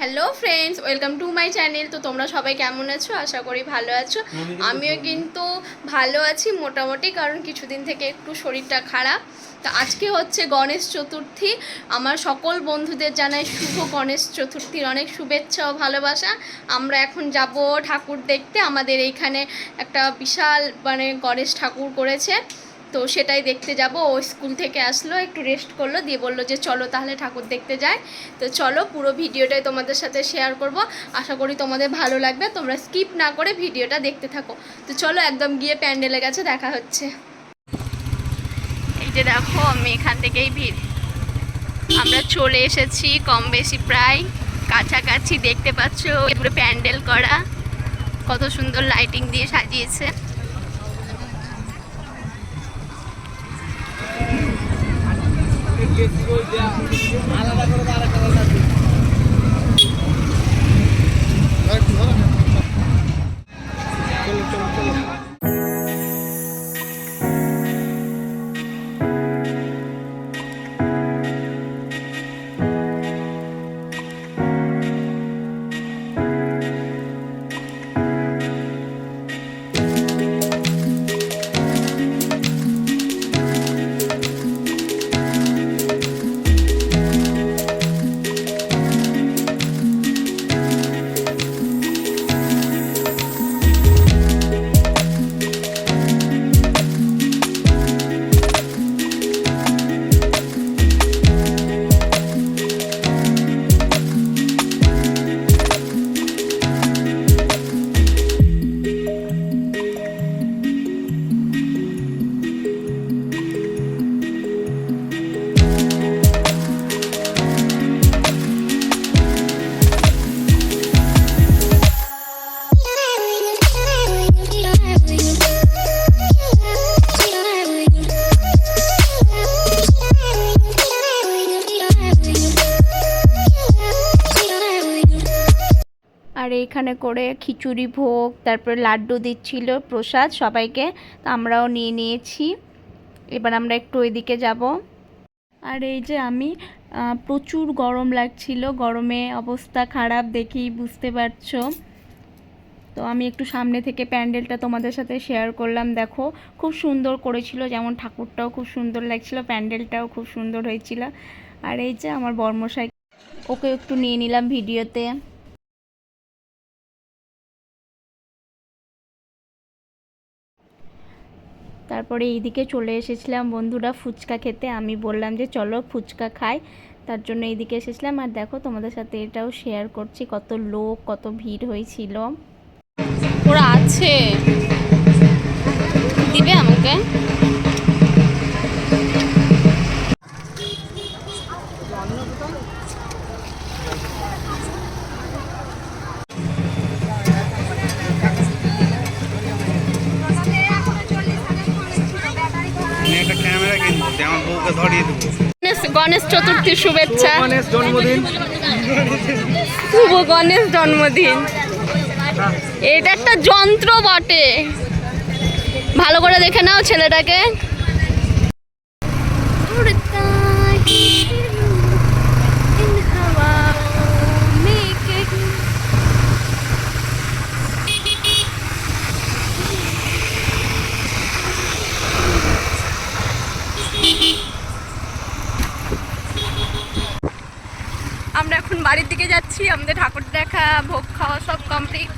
Hello friends welcome to my channel তো তোমরা সবাই কেমন আছো? আশা করি ভালো আছো। আমিও কিন্তু ভালো আছি মোটামুটি কারণ কিছুদিন থেকে একটু শরীরটা খারাপ। তো আজকে হচ্ছে গণেশ চতুর্থী। আমার সকল বন্ধুদের জানাই শুভ গণেশ চতুর্থীর অনেক শুভেচ্ছা ও ভালোবাসা। আমরা এখন যাব ঠাকুর দেখতে। আমাদের এইখানে একটা বিশাল মানে গণেশ ঠাকুর করেছে। তো সেটাই দেখতে যাব। ও স্কুল থেকে আসলো, একটু রেস্ট করল, দিয়ে বলল যে, চলো তাহলে ঠাকুর দেখতে যায়। তো চলো, পুরো ভিডিওটাই তোমাদের সাথে শেয়ার করব। আশা করি তোমাদের ভালো লাগবে। তোমরা স্কিপ না করে ভিডিওটা দেখতে থাকো। তো চলো, একদম গিয়ে প্যান্ডেলের কাছে দেখা হচ্ছে। এই যে দেখো, আমি এখান থেকেই ভিড়। আমরা চলে এসেছি কম বেশি প্রায় কাছাকাছি, দেখতে পাচ্ছ? পুরো প্যান্ডেল করা। কত সুন্দর লাইটিং দিয়ে সাজিয়েছে। আলাদা করে আরেকটা আলাদা আর এইখানে করে খিচুড়ি ভোগ, তারপরে লাড্ডু দিচ্ছিল প্রসাদ সবাইকে, তো আমরাও নিয়ে নিয়েছি। এবার আমরা একটু ওইদিকে যাব। আর এই যে আমি প্রচুর গরম লাগছিল, গরমে অবস্থা খারাপ দেখেই বুঝতে পারছ? তো আমি একটু সামনে থেকে প্যান্ডেলটা তোমাদের সাথে শেয়ার করলাম, দেখো। খুব সুন্দর করেছিল, যেমন ঠাকুরটাও খুব সুন্দর লাগছিল, প্যান্ডেলটাও খুব সুন্দর হয়েছিল। আর এই যে আমার বর্মশাই, ওকে একটু নিয়ে নিলাম ভিডিওতে। তারপরে এইদিকে চলে এসেছিলাম বন্ধুরা ফুচকা খেতে। আমি বললাম যে চলো ফুচকা খাই। তার জন্য এইদিকে এসেছিলাম। আর দেখো তোমাদের সাথে এটাও শেয়ার করছি, কত লোক, কত ভিড় হয়েছিল। ওরা আছে। আমি একটা ক্যামেরা কিনবো দিয়ে আমার বউকে ধরিয়ে দেবো। গণেশ গণেশ চতুর্থীর শুভেচ্ছা। গণেশ জন্মদিন। শুভ গণেশ জন্মদিন। এটা একটা যন্ত্র বটে। ভালো করে দেখে নাও ছেলেটাকে আমরা এখন বাড়ির দিকে যাচ্ছি আমাদের ঠাকুর দেখা ভোগ খাওয়া সব কমপ্লিট